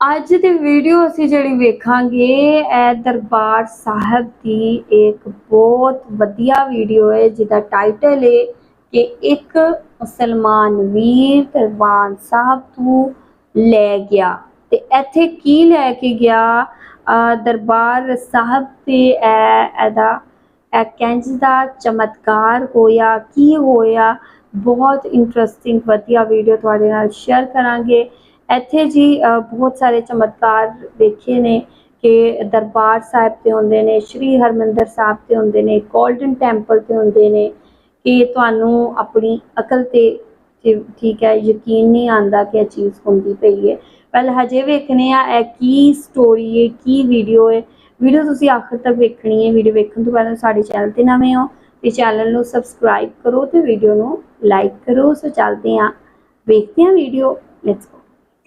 ਅੱਜ ਦੀ ਵੀਡੀਓ ਅਸੀਂ ਜਿਹੜੀ ਵੇਖਾਂਗੇ, ਇਹ ਦਰਬਾਰ ਸਾਹਿਬ ਦੀ ਇੱਕ ਬਹੁਤ ਵਧੀਆ ਵੀਡੀਓ ਹੈ, ਜਿਹਦਾ ਟਾਈਟਲ ਹੈ ਕਿ ਇੱਕ ਮੁਸਲਮਾਨ ਵੀਰ ਦਰਬਾਰ ਸਾਹਿਬ ਤੋਂ ਲੈ ਗਿਆ। ਤੇ ਇੱਥੇ ਕੀ ਲੈ ਕੇ ਗਿਆ? ਦਰਬਾਰ ਸਾਹਿਬ ਤੇ ਇਹਦਾ, ਇਹ ਕਿੰਜ ਦਾ ਚਮਤਕਾਰ ਹੋਇਆ, ਕੀ ਹੋਇਆ? ਬਹੁਤ ਇੰਟਰਸਟਿੰਗ ਵਧੀਆ ਵੀਡੀਓ ਤੁਹਾਡੇ ਨਾਲ ਸ਼ੇਅਰ ਕਰਾਂਗੇ। ਇੱਥੇ ਜੀ ਬਹੁਤ ਸਾਰੇ ਚਮਤਕਾਰ ਦੇਖੇ ਨੇ ਕਿ ਦਰਬਾਰ ਸਾਹਿਬ ਤੇ ਹੁੰਦੇ ਨੇ, ਸ਼੍ਰੀ ਹਰਮੰਦਰ ਸਾਹਿਬ ਤੇ ਹੁੰਦੇ ਨੇ 골ਡਨ ਟੈਂਪਲ ਤੇ ਹੁੰਦੇ ਨੇ ਕਿ ਤੁਹਾਨੂੰ ਆਪਣੀ ਅਕਲ ਤੇ ਠੀਕ ਹੈ, ਯਕੀਨ ਨਹੀਂ ਆਂਦਾ ਕਿ ਇਹ ਚੀਜ਼ ਹੁੰਦੀ ਪਈ ਹੈ। ਪਹਿਲ ਹਜੇ ਵੇਖਨੇ ਆ ਇਹ ਕੀ ਸਟੋਰੀ ਹੈ, ਕੀ ਵੀਡੀਓ ਹੈ। ਵੀਡੀਓ ਤੁਸੀਂ ਆਖਰ ਤੱਕ ਵੇਖਣੀ ਹੈ। ਵੀਡੀਓ ਵੇਖਣ ਤੋਂ ਪਹਿਲਾਂ ਸਾਡੇ ਚੈਨਲ ਤੇ ਨਵੇਂ ਹੋ ਤੇ ਚੈਨਲ ਨੂੰ ਸਬਸਕ੍ਰਾਈਬ ਕਰੋ ਤੇ ਵੀਡੀਓ ਨੂੰ ਲਾਈਕ ਕਰੋ। ਸੋ ਚੱਲਦੇ ਹਾਂ, ਵੇਖਦੇ ਹਾਂ ਵੀਡੀਓ ਲੈਟਸ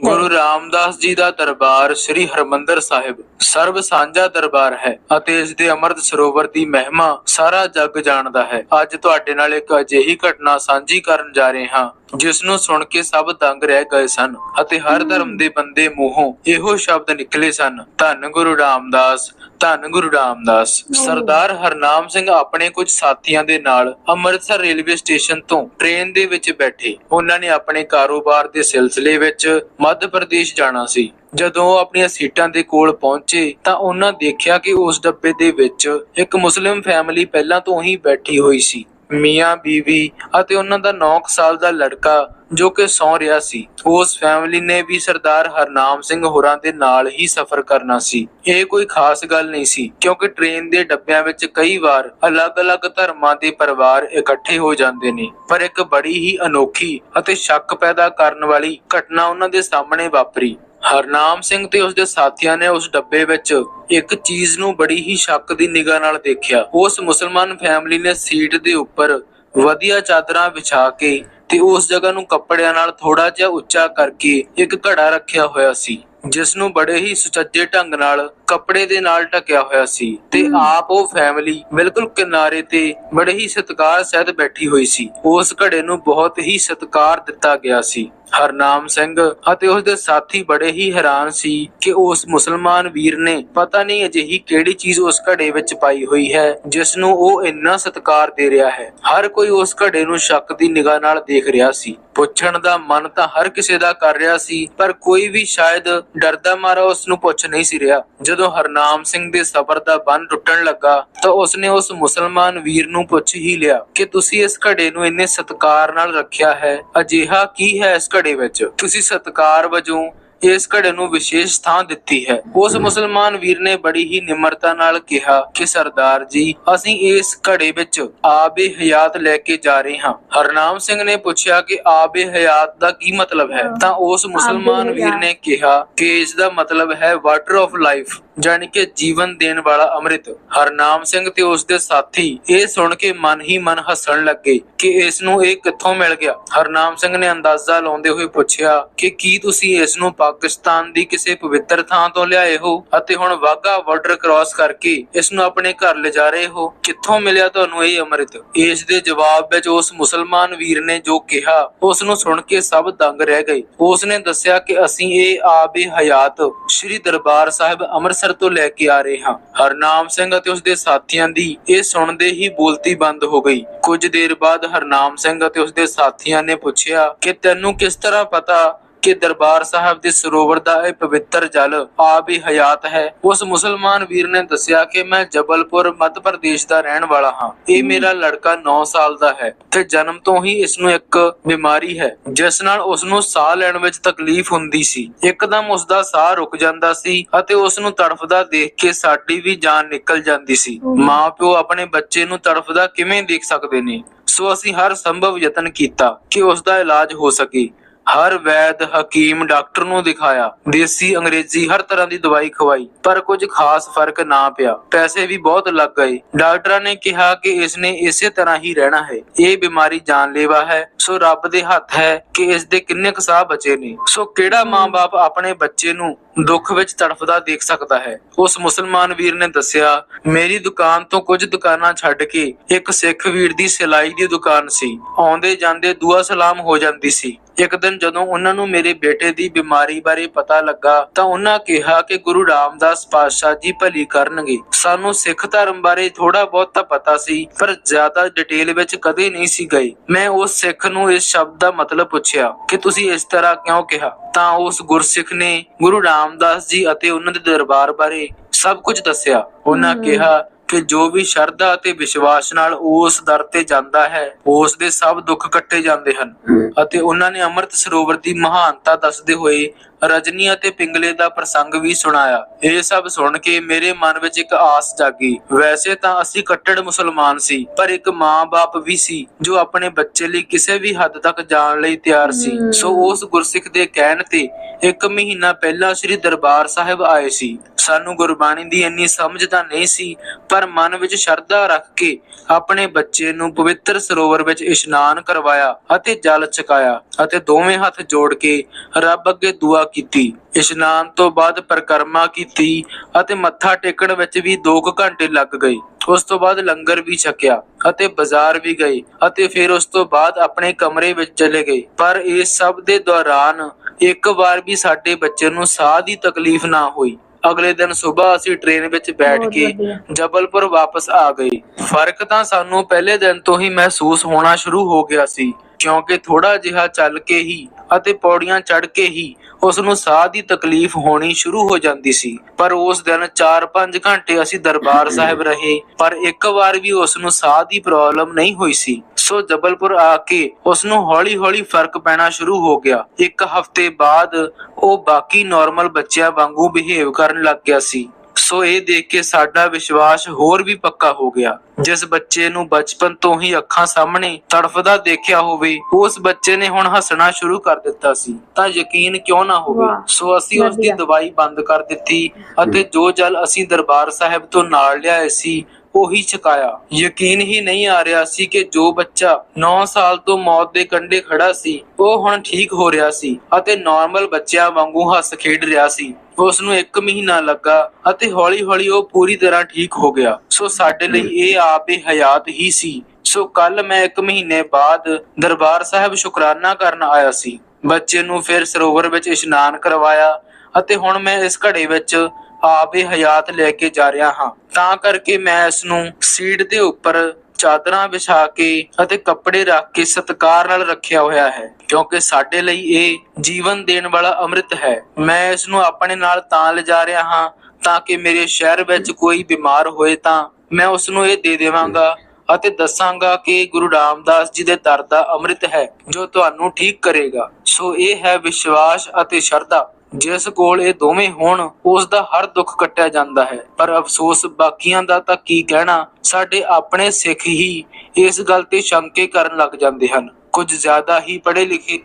ਗੁਰੂ ਰਾਮਦਾਸ ਜੀ ਦਾ ਦਰਬਾਰ ਸ੍ਰੀ ਹਰਮੰਦਰ ਸਾਹਿਬ। ਸਰਬ ਸਾਂਝਾ ਦਰਬਾਰ ਹੈ ਅਤੇ ਇਸ ਦੇ ਅੰਮ੍ਰਿਤ ਸਰੋਵਰ ਦੀ ਮਹਿਮਾ ਸਾਰਾ ਜੱਗ ਜਾਣਦਾ ਹੈ। ਅੱਜ ਤੁਹਾਡੇ ਨਾਲ ਇੱਕ ਅਜਿਹੀ ਘਟਨਾ ਸਾਂਝੀ ਕਰਨ ਜਾ ਰਹੇ ਹਾਂ, ਜਿਸ ਨੂੰ ਸੁਣ ਕੇ ਸਭ ਦੰਗ ਰਹਿ ਗਏ ਸਨ ਅਤੇ ਹਰ ਧਰਮ ਦੇ ਬੰਦੇ ਮੂੰਹੋਂ ਇਹੋ ਸ਼ਬਦ ਨਿਕਲੇ ਸਨ, ਧੰਨ ਗੁਰੂ ਰਾਮਦਾਸ, ਧੰਨ ਗੁਰੂ ਰਾਮਦਾਸ। ਸਰਦਾਰ ਹਰਨਾਮ ਸਿੰਘ ਆਪਣੇ ਕੁਝ ਸਾਥੀਆਂ ਦੇ ਨਾਲ ਅੰਮ੍ਰਿਤਸਰ ਰੇਲਵੇ ਸਟੇਸ਼ਨ ਤੋਂ ਟ੍ਰੇਨ ਦੇ ਵਿੱਚ ਬੈਠੇ। ਉਹਨਾਂ ਨੇ ਆਪਣੇ ਕਾਰੋਬਾਰ ਦੇ ਸਿਲਸਿਲੇ ਵਿੱਚ ਮੱਧ ਪ੍ਰਦੇਸ਼ ਜਾਣਾ ਸੀ। ਜਦੋਂ ਉਹ ਆਪਣੀਆਂ ਸੀਟਾਂ ਦੇ ਕੋਲ ਪਹੁੰਚੇ ਤਾਂ ਉਹਨਾਂ ਦੇਖਿਆ ਕਿ ਉਸ ਡੱਬੇ ਦੇ ਵਿੱਚ ਇੱਕ ਮੁਸਲਿਮ ਫੈਮਿਲੀ ਪਹਿਲਾਂ ਤੋਂ ਹੀ ਬੈਠੀ ਹੋਈ ਸੀ। ਮੀਆਂ, ਬੀਵੀ ਅਤੇ ਉਹਨਾਂ ਦਾ 9 ਸਾਲ ਦਾ ਲੜਕਾ ਜੋ ਕਿ ਸੌਂ ਰਿਹਾ ਸੀ। ਉਸ ਫੈਮਿਲੀ ਨੇ ਵੀ ਸਰਦਾਰ ਹਰਨਾਮ ਸਿੰਘ ਹੋਰਾਂ ਦੇ ਨਾਲ ਹੀ ਸਫ਼ਰ ਕਰਨਾ ਸੀ। ਇਹ ਕੋਈ ਖਾਸ ਗੱਲ ਨਹੀਂ ਸੀ ਕਿਉਂਕਿ ਟ੍ਰੇਨ ਦੇ ਡੱਬਿਆਂ ਵਿੱਚ ਕਈ ਵਾਰ ਅਲੱਗ-ਅਲੱਗ ਧਰਮਾਂ ਦੇ ਪਰਿਵਾਰ ਇਕੱਠੇ ਹੋ ਜਾਂਦੇ ਨੇ। ਪਰ ਇੱਕ ਬੜੀ ਹੀ ਅਨੋਖੀ ਅਤੇ ਸ਼ੱਕ ਪੈਦਾ ਕਰਨ ਵਾਲੀ ਘਟਨਾ ਉਹਨਾਂ ਦੇ ਸਾਹਮਣੇ ਵਾਪਰੀ। ਹਰਨਾਮ ਸਿੰਘ ਤੇ ਉਸਦੇ ਸਾਥੀਆਂ ਨੇ ਉਸ ਡੱਬੇ ਵਿੱਚ ਇੱਕ ਚੀਜ਼ ਨੂੰ ਬੜੀ ਹੀ ਸ਼ੱਕ ਦੀ ਨਿਗਾਹ ਨਾਲ ਦੇਖਿਆ। ਉਸ ਮੁਸਲਮਾਨ ਫੈਮਿਲੀ ਨੇ ਸੀਟ ਦੇ ਉੱਪਰ ਵਧੀਆ ਚਾਦਰਾਂ ਵਿਛਾ ਕੇ ਤੇ ਉਸ ਜਗ੍ਹਾ ਨੂੰ ਕੱਪੜਿਆਂ ਨਾਲ ਥੋੜਾ ਜਿਹਾ ਉੱਚਾ ਕਰਕੇ ਇੱਕ ਘੜਾ ਰੱਖਿਆ ਹੋਇਆ ਸੀ। ਜਿਸ ਨੂੰ ਬੜੇ ਹੀ ਸੁਚੱਜੇ ਢੰਗ ਨਾਲ ਕੱਪੜੇ ਦੇ ਨਾਲ ਢਕਿਆ ਹੋਇਆ ਸੀ ਤੇ ਆਪ ਉਹ ਫੈਮਿਲੀ ਬਿਲਕੁਲ ਕਿਨਾਰੇ ਤੇ ਬੜੇ ਹੀ ਸਤਿਕਾਰ ਸਹਿਤ ਬੈਠੀ ਹੋਈ ਸੀ। ਉਸ ਘੜੇ ਨੂੰ ਬਹੁਤ ਹੀ ਸਤਿਕਾਰ ਦਿੱਤਾ ਗਿਆ ਸੀ। ਹਰਨਾਮ ਸਿੰਘ ਅਤੇ ਉਸ ਦੇ ਸਾਥੀ ਬੜੇ ਹੀ ਹੈਰਾਨ ਸੀ ਕਿ ਉਸ ਮੁਸਲਮਾਨ ਵੀਰ ਨੇ ਪਤਾ ਨਹੀਂ ਅਜਿਹੀ ਕਿਹੜੀ ਚੀਜ਼ ਉਸ ਘੜੇ ਵਿੱਚ ਪਾਈ ਹੋਈ ਹੈ ਜਿਸ ਨੂੰ ਉਹ ਇੰਨਾ ਸਤਿਕਾਰ ਦੇ ਰਿਹਾ ਹੈ। ਹਰ ਕੋਈ ਉਸ ਘੜੇ ਨੂੰ ਸ਼ੱਕ ਦੀ ਨਿਗਾਹ ਨਾਲ ਦੇਖ ਰਿਹਾ ਸੀ। ਪੁੱਛਣ ਦਾ ਮਨ ਤਾਂ ਹਰ ਕਿਸੇ ਦਾ ਕਰ ਰਿਹਾ ਸੀ, ਪਰ ਕੋਈ ਵੀ ਸ਼ਾਇਦ ਡਰਦਾ ਮਾਰਾ ਉਸ ਨੂੰ ਪੁੱਛ ਨਹੀਂ ਸੀ ਰਿਹਾ। ਜਦੋਂ ਹਰਨਾਮ ਸਿੰਘ ਦੇ ਸਬਰ ਦਾ ਬੰਨ ਟੁੱਟਣ ਲੱਗਾ, ਤਾਂ ਉਸਨੇ ਉਸ ਮੁਸਲਮਾਨ ਵੀਰ ਨੂੰ ਪੁੱਛ ਹੀ ਲਿਆ ਕਿ ਤੁਸੀਂ ਇਸ ਘੜੇ ਨੂੰ ਇੰਨੇ ਸਤਿਕਾਰ ਨਾਲ ਰੱਖਿਆ ਹੈ? ਅਜਿਹਾ ਕੀ ਹੈ ਇਸ ਘੜੇ ਵਿੱਚ? ਤੁਸੀਂ ਸਤਿਕਾਰ ਵਜੋਂ ਇਸ ਘੜੇ ਨੂੰ ਵਿਸ਼ੇਸ਼ ਥਾਂ ਦਿੱਤੀ ਹੈ। ਉਸ ਮੁਸਲਮਾਨ ਵੀਰ ਨੇ ਬੜੀ ਹੀ ਨਿਮਰਤਾ ਨਾਲ ਕਿਹਾ ਕਿ ਸਰਦਾਰ ਜੀ ਅਸੀਂ ਇਸ ਘੜੇ ਵਿੱਚ ਆਬੇ ਹਯਾਤ ਲੈ ਕੇ ਜਾ ਰਹੇ ਹਾਂ। ਹਰਨਾਮ ਸਿੰਘ ਨੇ ਪੁੱਛਿਆ ਕਿ ਆਬੇ ਹਯਾਤ ਦਾ ਕੀ ਮਤਲਬ ਹੈ? ਤਾਂ ਉਸ ਮੁਸਲਮਾਨ ਵੀਰ ਨੇ ਕਿਹਾ ਕਿ ਇਸ ਦਾ ਮਤਲਬ ਹੈ ਵਾਟਰ ਆਫ ਲਾਈਫ ਜਾਣੀ ਕਿ ਜੀਵਨ ਦੇਣ ਵਾਲਾ ਅੰਮ੍ਰਿਤ। ਹਰਨਾਮ ਸਿੰਘ ਤੇ ਉਸ ਦੇ ਸਾਥੀ ਇਹ ਸੁਣ ਕੇ ਮਨ ਹੀ ਮਨ ਹੱਸਣ ਲੱਗੇ ਕਿ ਇਸ ਨੂੰ ਇਹ ਕਿੱਥੋਂ ਮਿਲ ਗਿਆ? ਹਰਨਾਮ ਸਿੰਘ ਨੇ ਅੰਦਾਜ਼ਾ ਲਾਉਂਦੇ ਹੋਏ ਪੁੱਛਿਆ ਕਿ ਕੀ ਤੁਸੀਂ ਇਸ ਨੂੰ ਪਾਕਿਸਤਾਨ ਦੀ ਕਿਸੇ ਪਵਿੱਤਰ ਥਾਂ ਤੋਂ ਲਿਆਏ ਹੋ ਅਤੇ ਹੁਣ ਵਾਗਾ ਬਾਰਡਰ ਕ੍ਰਾਸ ਕਰਕੇ ਇਸ ਨੂੰ ਆਪਣੇ ਘਰ ਲਿਜਾ ਰਹੇ ਹੋ, ਕਿੱਥੋਂ ਮਿਲਿਆ ਤੁਹਾਨੂੰ ਇਹ ਅੰਮ੍ਰਿਤ? ਇਸ ਦੇ ਜਵਾਬ ਵਿੱਚ ਉਸ ਮੁਸਲਮਾਨ ਵੀਰ ਨੇ ਜੋ ਕਿਹਾ ਉਸ ਨੂੰ ਸੁਣ ਕੇ ਸਭ ਦੰਗ ਰਹਿ ਗਏ। ਉਸ ਨੇ ਦੱਸਿਆ ਕਿ ਅਸੀਂ ਇਹ ਆਬੇ ਹਯਾਤ ਸ੍ਰੀ ਦਰਬਾਰ ਸਾਹਿਬ ਅੰਮ੍ਰਿਤਸਰ ਤੋਂ ਲੈ ਕੇ ਆ ਰਹੇ ਹਾਂ। ਹਰਨਾਮ ਸਿੰਘ ਅਤੇ ਉਸ ਦੇ ਸਾਥੀਆਂ ਦੀ ਇਹ ਸੁਣਦੇ ਹੀ ਬੋਲਤੀ ਬੰਦ ਹੋ ਗਈ। ਕੁਝ ਦੇਰ ਬਾਅਦ ਹਰਨਾਮ ਸਿੰਘ ਅਤੇ ਉਸ ਦੇ ਸਾਥੀਆਂ ਨੇ ਪੁੱਛਿਆ ਕਿ ਤੈਨੂੰ ਕਿਸ ਤਰ੍ਹਾਂ ਪਤਾ ਕਿ ਦਰਬਾਰ ਸਾਹਿਬ ਦੇ ਸਰੋਵਰ ਦਾ ਇਹ ਪਵਿੱਤਰ ਜਲ ਆਬ ਹੀ ਹਯਾਤ ਹੈ। ਉਸ ਮੁਸਲਮਾਨ ਵੀਰ ਨੇ ਦੱਸਿਆ ਕਿ ਮੈਂ ਜਬਲਪੁਰ ਮੱਧ ਪ੍ਰਦੇਸ਼ ਦਾ ਰਹਿਣ ਵਾਲਾ ਹਾਂ। ਇਹ ਮੇਰਾ ਲੜਕਾ 9 ਸਾਲ ਦਾ ਹੈ ਤੇ ਜਨਮ ਤੋਂ ਹੀ ਇਸ ਨੂੰ ਇੱਕ ਬਿਮਾਰੀ ਹੈ ਜਿਸ ਨਾਲ ਉਸ ਨੂੰ ਸਾਹ ਲੈਣ ਵਿੱਚ ਤਕਲੀਫ ਹੁੰਦੀ ਸੀ। ਇੱਕਦਮ ਉਸ ਦਾ ਸਾਹ ਰੁਕ ਜਾਂਦਾ ਸੀ ਅਤੇ ਉਸ ਨੂੰ ਤੜਫਦਾ ਦੇਖ ਕੇ ਸਾਡੀ ਵੀ ਜਾਨ ਨਿਕਲ ਜਾਂਦੀ ਸੀ। ਮਾਪਿਓ ਆਪਣੇ ਬੱਚੇ ਨੂੰ ਤੜਫਦਾ ਕਿਵੇਂ ਦੇਖ ਸਕਦੇ ਨੇ? ਸੋ ਅਸੀਂ ਹਰ ਸੰਭਵ ਯਤਨ ਕੀਤਾ ਕਿ ਉਸ ਦਾ ਇਲਾਜ ਹੋ ਸਕੇ। ਹਰ ਵੈਦ ਹਕੀਮ ਡਾਕਟਰ ਨੂੰ ਦਿਖਾਇਆ। ਦੇਸੀ ਅੰਗਰੇਜ਼ੀ ਹਰ ਤਰ੍ਹਾਂ ਦੀ ਦਵਾਈ ਖਵਾਈ, ਪਰ ਕੁਝ ਖਾਸ ਫ਼ਰਕ ਨਾ ਪਿਆ। ਪੈਸੇ ਵੀ ਬਹੁਤ ਲੱਗ ਗਏ। ਡਾਕਟਰਾਂ ਨੇ ਕਿਹਾ ਕਿ ਇਸ ਨੇ ਇਸੇ ਤਰ੍ਹਾਂ ਹੀ ਰਹਿਣਾ ਹੈ। ਇਹ ਬਿਮਾਰੀ ਜਾਨਲੇਵਾ ਹੈ। ਸੋ ਰੱਬ ਦੇ ਹੱਥ ਹੈ ਕਿ ਇਸ ਦੇ ਕਿੰਨੇ ਕੁ ਸਾਹ ਬਚੇ ਨੇ। ਸੋ ਕਿਹੜਾ ਮਾਂ-ਬਾਪ ਆਪਣੇ ਬੱਚੇ ਨੂੰ ਦੁੱਖ ਵਿੱਚ ਤੜਫਦਾ ਦੇਖ ਸਕਦਾ ਹੈ? ਉਸ ਮੁਸਲਮਾਨ ਵੀਰ ਨੇ ਦੱਸਿਆ, ਮੇਰੀ ਦੁਕਾਨ ਤੋਂ ਕੁਝ ਦੁਕਾਨਾਂ ਛੱਡ ਕੇ ਇੱਕ ਸਿੱਖ ਵੀਰ ਦੀ ਸਿਲਾਈ ਦੀ ਦੁਕਾਨ ਸੀ। ਆਉਂਦੇ ਜਾਂਦੇ ਦੁਆ ਸਲਾਮ ਹੋ ਜਾਂਦੀ ਸੀ। ਇੱਕ ਦਿਨ ਜਦੋਂ ਉਹਨਾਂ ਨੂੰ ਮੇਰੇ ਬੇਟੇ ਦੀ ਬਿਮਾਰੀ ਬਾਰੇ ਪਤਾ ਲੱਗਾ ਤਾਂ ਉਹਨਾਂ ਕਿਹਾ ਕਿ ਗੁਰੂ ਰਾਮਦਾਸ ਪਾਤਸ਼ਾਹ ਜੀ ਭਲੀ ਕਰਨਗੇ। ਸਾਨੂੰ ਸਿੱਖ ਧਰਮ ਬਾਰੇ ਥੋੜਾ ਬਹੁਤ ਤਾਂ ਪਤਾ ਸੀ ਪਰ ਜ਼ਿਆਦਾ ਡਿਟੇਲ ਵਿੱਚ ਕਦੇ ਨਹੀਂ ਸੀ ਗਏ। ਮੈਂ ਉਸ ਸਿੱਖ ਨੂੰ ਇਸ ਸ਼ਬਦ ਦਾ ਮਤਲਬ ਪੁੱਛਿਆ ਕਿ ਤੁਸੀਂ ਇਸ ਤਰ੍ਹਾਂ ਕਿਉਂ ਕਿਹਾ? ਤਾਂ ਉਸ ਗੁਰਸਿੱਖ ਨੇ ਗੁਰੂ ਰਾਮਦਾਸ ਜੀ ਅਤੇ ਉਹਨਾਂ ਦੇ ਦਰਬਾਰ ਬਾਰੇ ਸਭ ਕੁਝ ਦੱਸਿਆ। ਉਹਨਾਂ। ਕਿਹਾ ਕਿ ਜੋ ਵੀ ਸ਼ਰਧਾ ਅਤੇ ਵਿਸ਼ਵਾਸ ਨਾਲ ਉਸ ਦਰ ਤੇ ਜਾਂਦਾ ਹੈ, ਉਸ ਦੇ ਸਭ ਦੁੱਖ ਕੱਟੇ ਜਾਂਦੇ ਹਨ। ਅਤੇ ਉਹਨਾਂ ਨੇ ਅੰਮ੍ਰਿਤ ਸਰੋਵਰ ਦੀ ਮਹਾਨਤਾ ਦੱਸਦੇ ਹੋਏ ਰਜਨੀ ਅਤੇ ਪਿੰਗਲੇ ਦਾ ਪ੍ਰਸੰਗ ਵੀ ਸੁਣਾਇਆ। ਇਹ ਸਭ ਸੁਣ ਕੇ ਮੇਰੇ ਮਨ ਵਿੱਚ ਇੱਕ ਆਸ ਜਾਗੀ। ਵੈਸੇ ਤਾਂ ਅਸੀਂ ਕੱਟੜ ਮੁਸਲਮਾਨ ਸੀ, ਪਰ ਇੱਕ ਮਾਂ-ਬਾਪ ਵੀ ਸੀ, ਜੋ ਆਪਣੇ ਬੱਚੇ ਲਈ ਕਿਸੇ ਵੀ ਹੱਦ ਤੱਕ ਜਾਣ ਲਈ ਤਿਆਰ ਸੀ। ਸੋ ਉਸ ਗੁਰਸਿੱਖ ਦੇ ਕਹਿਣ ਤੇ ਇੱਕ ਮਹੀਨਾ ਪਹਿਲਾਂ ਸ੍ਰੀ ਦਰਬਾਰ ਸਾਹਿਬ ਆਏ ਸੀ। ਸਾਨੂੰ ਗੁਰਬਾਣੀ ਦੀ ਇੰਨੀ ਸਮਝ ਤਾਂ ਨਹੀਂ ਸੀ, ਪਰ ਮਨ ਵਿੱਚ ਸ਼ਰਧਾ ਰੱਖ ਕੇ ਆਪਣੇ ਬੱਚੇ ਨੂੰ ਪਵਿੱਤਰ ਸਰੋਵਰ ਵਿੱਚ ਇਸ਼ਨਾਨ ਕਰਵਾਇਆ ਅਤੇ ਜਲ ਛਕਾਇਆ ਅਤੇ ਦੋਵੇਂ ਹੱਥ ਜੋੜ ਕੇ ਰੱਬ ਅੱਗੇ ਦੁਆ ਕੀਤੀ। ਇਸ਼ਨਾਨ ਤੋਂ ਬਾਅਦ ਪਰਿਕਰਮਾ ਕੀਤੀ ਅਤੇ ਮੱਥਾ ਟੇਕਣ ਵਿੱਚ ਵੀ 2 ਘੰਟੇ ਲੱਗ ਗਏ। ਉਸ ਤੋਂ ਬਾਅਦ ਲੰਗਰ ਵੀ ਛਕਿਆ ਅਤੇ ਬਾਜ਼ਾਰ ਵੀ ਗਏ ਅਤੇ ਫਿਰ ਉਸ ਤੋਂ ਬਾਅਦ ਆਪਣੇ ਕਮਰੇ ਵਿੱਚ ਚਲੇ ਗਏ। ਪਰ ਇਸ ਸਭ ਦੇ ਦੌਰਾਨ ਇੱਕ ਵਾਰ ਵੀ ਸਾਡੇ ਬੱਚੇ ਨੂੰ ਸਾਹ ਦੀ ਤਕਲੀਫ ਨਾ ਹੋਈ। ਅਗਲੇ ਦਿਨ ਸਵੇਰ ਅਸੀਂ ਟ੍ਰੇਨ ਵਿੱਚ ਬੈਠ ਕੇ। ਜਬਲਪੁਰ ਵਾਪਸ ਆ ਗਏ। ਫ਼ਰਕ ਤਾਂ ਸਾਨੂੰ ਪਹਿਲੇ ਦਿਨ ਤੋਂ ਹੀ ਮਹਿਸੂਸ ਹੋਣਾ ਸ਼ੁਰੂ ਹੋ ਗਿਆ ਸੀ ਕਿਉਂਕਿ ਥੋੜਾ ਜਿਹਾ ਚੱਲ ਕੇ ਹੀ ਅਤੇ ਪੌੜੀਆਂ ਚੜ੍ਹ ਕੇ ਹੀ ਉਸ ਨੂੰ ਸਾਹ ਦੀ ਤਕਲੀਫ ਹੋਣੀ ਸ਼ੁਰੂ ਹੋ ਜਾਂਦੀ ਸੀ। ਪਰ ਉਸ ਦਿਨ 4-5 ਘੰਟੇ ਅਸੀਂ ਦਰਬਾਰ ਸਾਹਿਬ ਰਹੇ ਪਰ ਇੱਕ ਵਾਰ ਵੀ ਉਸ ਨੂੰ ਸਾਹ ਦੀ ਪ੍ਰੋਬਲਮ ਨਹੀਂ ਹੋਈ ਸੀ। ਸੋ ਜਬਲਪੁਰ ਆ ਕੇ ਉਸ ਨੂੰ ਹੌਲੀ-ਹੌਲੀ ਫ਼ਰਕ ਪੈਣਾ ਸ਼ੁਰੂ ਹੋ ਗਿਆ। ਇੱਕ ਹਫ਼ਤੇ ਬਾਅਦ ਉਹ ਬਾਕੀ ਨਾਰਮਲ ਬੱਚਿਆਂ ਵਾਂਗੂ ਬਿਹੇਵ ਕਰਨ ਲੱਗ ਗਿਆ ਸੀ। ਸੋ ਇਹ ਦੇਖ ਕੇ ਸਾਡਾ ਵਿਸ਼ਵਾਸ ਹੋਰ ਵੀ ਪੱਕਾ ਹੋ ਗਿਆ। ਜਿਸ ਬੱਚੇ ਨੂੰ ਬਚਪਨ ਤੋਂ ਹੀ ਅੱਖਾਂ ਸਾਹਮਣੇ ਤੜਫਦਾ ਦੇਖਿਆ ਹੋਵੇ ਉਸ ਬੱਚੇ ਨੇ ਹੁਣ ਹੱਸਣਾ ਸ਼ੁਰੂ ਕਰ ਦਿੱਤਾ ਸੀ। ਤਾਂ ਯਕੀਨ ਕਿਉਂ ਨਾ ਹੋਵੇ ਸੋ ਅਸੀਂ ਉਸ ਦੀ। ਦਵਾਈ ਬੰਦ ਕਰ ਦਿੱਤੀ ਅਤੇ ਜੋ ਜਲ ਅਸੀਂ ਦਰਬਾਰ ਸਾਹਿਬ ਤੋਂ ਨਾਲ ਲਿਆਏ ਸੀ ਉਹੀ ਛਕਾਇਆ। ਯਕੀਨ ਹੀ ਨਹੀਂ ਆ ਰਿਹਾ ਸੀ ਕਿ ਜੋ ਬੱਚਾ 9 ਸਾਲ ਤੋਂ ਮੌਤ ਦੇ ਕੰਢੇ ਖੜਾ ਸੀ, ਉਹ ਹੁਣ ਠੀਕ ਹੋ ਰਿਹਾ ਸੀ ਅਤੇ ਨਾਰਮਲ ਬੱਚਿਆਂ ਵਾਂਗੂ ਹੱਸ ਖੇਡ ਰਿਹਾ ਸੀ। ਉਸ ਨੂੰ 1 ਮਹੀਨਾ ਲੱਗਾ ਅਤੇ ਹੌਲੀ-ਹੌਲੀ ਉਹ ਪੂਰੀ ਤਰ੍ਹਾਂ ਠੀਕ ਹੋ ਗਿਆ। ਸੋ ਸਾਡੇ ਲਈ ਇਹ ਆਪੇ ਹਯਾਤ ਹੀ ਸੀ। ਸੋ ਕੱਲ ਮੈਂ 1 ਮਹੀਨੇ ਬਾਅਦ ਦਰਬਾਰ ਸਾਹਿਬ ਸ਼ੁਕਰਾਨਾ ਕਰਨ ਆਇਆ ਸੀ। ਬੱਚੇ ਨੂੰ ਫਿਰ ਸਰੋਵਰ ਵਿੱਚ ਇਸ਼ਨਾਨ ਕਰਵਾਇਆ ਅਤੇ ਹੁਣ ਮੈਂ ਇਸ ਘੜੇ ਵਿੱਚ ਆਪੇ ਹਯਾਤ ਲੈ ਕੇ ਜਾ ਰਿਹਾ ਹਾਂ। ਤਾਂ ਕਰਕੇ ਮੈਂ ਇਸ ਨੂੰ ਸੀਟ ਦੇ ਉੱਪਰ ਚਾਦਰਾਂ ਵਿਛਾ ਕੇ ਅਤੇ ਕੱਪੜੇ ਰੱਖ ਕੇ ਸਤਕਾਰ ਨਾਲ ਰੱਖਿਆ ਹੋਇਆ ਹੈ, ਕਿਉਂਕਿ ਸਾਡੇ ਲਈ ਇਹ ਜੀਵਨ ਦੇਣ ਵਾਲਾ ਅੰਮ੍ਰਿਤ ਹੈ। ਮੈਂ ਇਸ ਨੂੰ ਆਪਣੇ ਨਾਲ ਤਾਂ ਲਿਜਾ ਰਿਹਾ ਹਾਂ, ਤਾਂ ਕਿ ਮੇਰੇ ਸ਼ਹਿਰ ਵਿੱਚ ਕੋਈ ਬਿਮਾਰ ਹੋਏ ਤਾਂ ਮੈਂ ਉਸ ਨੂੰ ਇਹ ਦੇ ਦੇਵਾਂਗਾ ਅਤੇ ਦੱਸਾਂਗਾ ਕਿ ਗੁਰੂ ਰਾਮਦਾਸ ਜੀ ਦੇ ਦਰ ਦਾ ਅੰਮ੍ਰਿਤ ਹੈ, ਜੋ ਤੁਹਾਨੂੰ ਠੀਕ ਕਰੇਗਾ। ਸੋ ਇਹ ਹੈ ਵਿਸ਼ਵਾਸ ਅਤੇ ਸ਼ਰਧਾ। ਜਿਸ ਕੋਲ ਇਹ ਦੋਵੇਂ ਹੋਣ, ਉਸ ਦਾ ਹਰ ਦੁੱਖ ਕੱਟਿਆ ਜਾਂਦਾ ਹੈ। ਪਰ ਅਫਸੋਸ, ਬਾਕੀਆਂ ਦਾ ਤਾਂ ਕੀ ਕਹਿਣਾ? ਸਾਡੇ ਆਪਣੇ ਸਿੱਖ ਹੀ ਇਸ ਗੱਲ ਤੇ ਸ਼ੰਕੇ ਕਰਨ ਲੱਗ ਜਾਂਦੇ ਹਨ। ਕੁਝ ਜ਼ਿਆਦਾ ਹੀ ਪੜ੍ਹੇ ਲਿਖੇ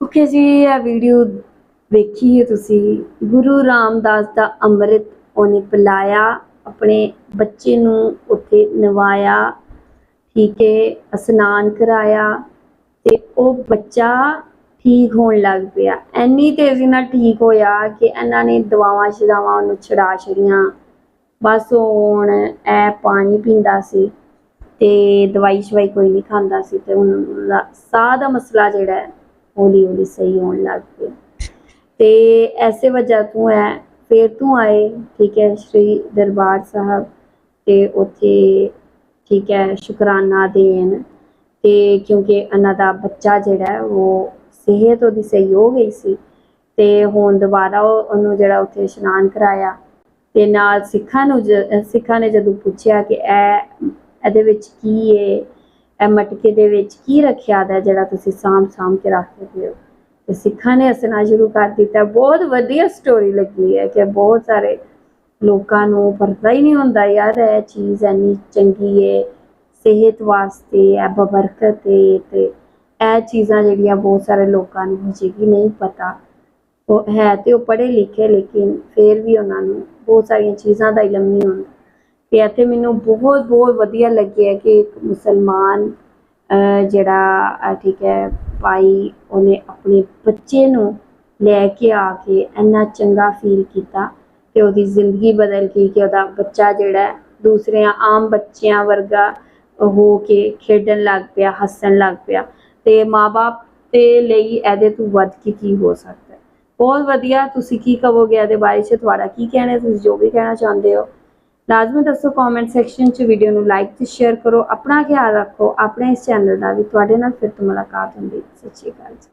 ਓਕੇ ਜੀ, ਇਹ ਵੀਡੀਓ ਵੇਖੀ ਹੈ ਤੁਸੀਂ। ਗੁਰੂ ਰਾਮਦਾਸ ਦਾ ਅੰਮ੍ਰਿਤ ਉਹਨੇ ਪਿਲਾਇਆ, ਆਪਣੇ ਬੱਚੇ ਨੂੰ ਉੱਥੇ ਨਵਾਇਆ, ਠੀਕ ਹੈ, ਇਸ਼ਨਾਨ ਕਰਾਇਆ ਤੇ ਉਹ ਬੱਚਾ ਠੀਕ ਹੋਣ ਲੱਗ ਪਿਆ। ਇੰਨੀ ਤੇਜ਼ੀ ਨਾਲ ਠੀਕ ਹੋਇਆ ਕਿ ਇਹਨਾਂ ਨੇ ਦਵਾਵਾਂ ਛਦਾਵਾਂ ਉਹਨੂੰ ਛਡਾ ਛੜੀਆਂ ਬਸ ਹੁਣ ਇਹ ਪਾਣੀ ਪੀਂਦਾ ਸੀ ਤੇ ਦਵਾਈ ਸ਼ਵਾਈ ਕੋਈ ਨਹੀਂ ਖਾਂਦਾ ਸੀ ਤੇ ਹੁਣ ਸਾਹ ਦਾ ਮਸਲਾ ਜਿਹੜਾ ਹੈ ਹੌਲੀ ਹੌਲੀ ਸਹੀ ਹੋਣ ਲੱਗ ਪਿਆ। ਤੇ ਐਸੇ ਵਜ੍ਹਾ ਤੋਂ ਹੈ ਫਿਰ ਤੋਂ ਆਏ, ਠੀਕ ਹੈ, ਸ਼੍ਰੀ ਦਰਬਾਰ ਸਾਹਿਬ ਤੇ ਉੱਥੇ, ਠੀਕ ਹੈ, ਸ਼ੁਕਰਾਨਾ ਦੇਣ ਤੇ ਕਿਉਂਕਿ ਇਹਨਾਂ ਦਾ ਬੱਚਾ ਜਿਹੜਾ ਉਹ ਸਿਹਤ ਉਹਦੀ ਸਹੀ ਹੋ ਗਈ ਸੀ ਤੇ ਹੁਣ ਦੁਬਾਰਾ ਉਹ- ਉਹਨੂੰ ਜਿਹੜਾ ਉੱਥੇ ਇਸ਼ਨਾਨ ਕਰਾਇਆ ਤੇ ਨਾਲ ਸਿੱਖਾਂ ਨੂੰ ਜ- ਸਿੱਖਾਂ ਨੇ ਜਦੋਂ ਪੁੱਛਿਆ ਕਿ ਇਹ ਇਹਦੇ ਵਿੱਚ ਕੀ ਹੈ ਇਹ ਮਟਕੇ ਦੇ ਵਿੱਚ ਕੀ ਰੱਖਿਆ ਦਾ ਜਿਹੜਾ ਤੁਸੀਂ ਸਾਂਭ ਸਾਂਭ ਕੇ ਰੱਖਦੇ ਹੋ? ਤੇ ਸਿੱਖਾਂ ਨੇ ਹੱਸਣਾ ਸ਼ੁਰੂ ਕਰ ਦਿੱਤਾ। ਬਹੁਤ ਵਧੀਆ ਸਟੋਰੀ ਲੱਗੀ ਹੈ ਕਿ ਬਹੁਤ ਸਾਰੇ ਲੋਕਾਂ ਨੂੰ ਪਤਾ ਹੀ ਨਹੀਂ ਹੁੰਦਾ, ਯਾਰ ਇਹ ਚੀਜ਼ ਇੰਨੀ ਚੰਗੀ ਹੈ ਸਿਹਤ ਵਾਸਤੇ, ਇਹ ਬਬਰਕਤ ਹੈ ਤੇ ਇਹ ਚੀਜ਼ਾਂ ਜਿਹੜੀਆਂ ਬਹੁਤ ਸਾਰੇ ਲੋਕਾਂ ਨੂੰ ਹਜੇ ਵੀ ਨਹੀਂ ਪਤਾ। ਉਹ ਹੈ ਤੇ ਉਹ ਪੜ੍ਹੇ ਲਿਖੇ, ਲੇਕਿਨ ਫਿਰ ਵੀ ਉਹਨਾਂ ਨੂੰ ਬਹੁਤ ਸਾਰੀਆਂ ਚੀਜ਼ਾਂ ਦਾ ਇਲਮ ਨਹੀਂ ਹੁੰਦਾ। ਤੇ ਇੱਥੇ ਮੈਨੂੰ ਬਹੁਤ ਬਹੁਤ ਵਧੀਆ ਲੱਗਿਆ ਕਿ ਇੱਕ ਮੁਸਲਮਾਨ ਜਿਹੜਾ ਠੀਕ ਹੈ, ਭਾਈ ਉਹਨੇ ਆਪਣੇ ਬੱਚੇ ਨੂੰ ਲੈ ਕੇ ਆ ਕੇ ਇੰਨਾ ਚੰਗਾ ਫੀਲ ਕੀਤਾ ਤੇ ਉਹਦੀ ਜ਼ਿੰਦਗੀ ਬਦਲ ਗਈ ਕਿ ਉਹਦਾ ਬੱਚਾ ਜਿਹੜਾ ਦੂਸਰਿਆਂ ਆਮ ਬੱਚਿਆਂ ਵਰਗਾ ਹੋ ਕੇ ਖੇਡਣ ਲੱਗ ਪਿਆ, ਹੱਸਣ ਲੱਗ ਪਿਆ। ਤੇ ਮਾਪੇ ਤੇ ਲਈ ਇਹਦੇ ਤੋਂ ਵੱਧ ਕੇ ਕੀ ਹੋ ਸਕਦਾ ਬਹੁਤ ਵਧੀਆ, ਤੁਸੀਂ ਕੀ ਕਹੋਗੇ ਇਹਦੇ ਬਾਰੇ? ਚ ਤੁਹਾਡਾ ਕੀ ਕਹਿਣਾ ਤੁਸੀਂ ਜੋ ਵੀ ਕਹਿਣਾ ਚਾਹੁੰਦੇ ਹੋ। ਲਾਜ਼ਮੀ ਦੱਸੋ ਕਮੈਂਟ ਸੈਕਸ਼ਨ 'ਚ ਵੀਡੀਓ ਨੂੰ ਲਾਈਕ ਤੇ ਸ਼ੇਅਰ ਕਰੋ। ਆਪਣਾ ਖਿਆਲ ਰੱਖੋ। ਆਪਣੇ ਇਸ ਚੈਨਲ ਦਾ ਵੀ। ਤੁਹਾਡੇ ਨਾਲ ਫਿਰ ਤੋਂ ਮੁਲਾਕਾਤ ਹੁੰਦੀ ਸਤਿ ਸ਼੍ਰੀ ਅਕਾਲ ਜੀ।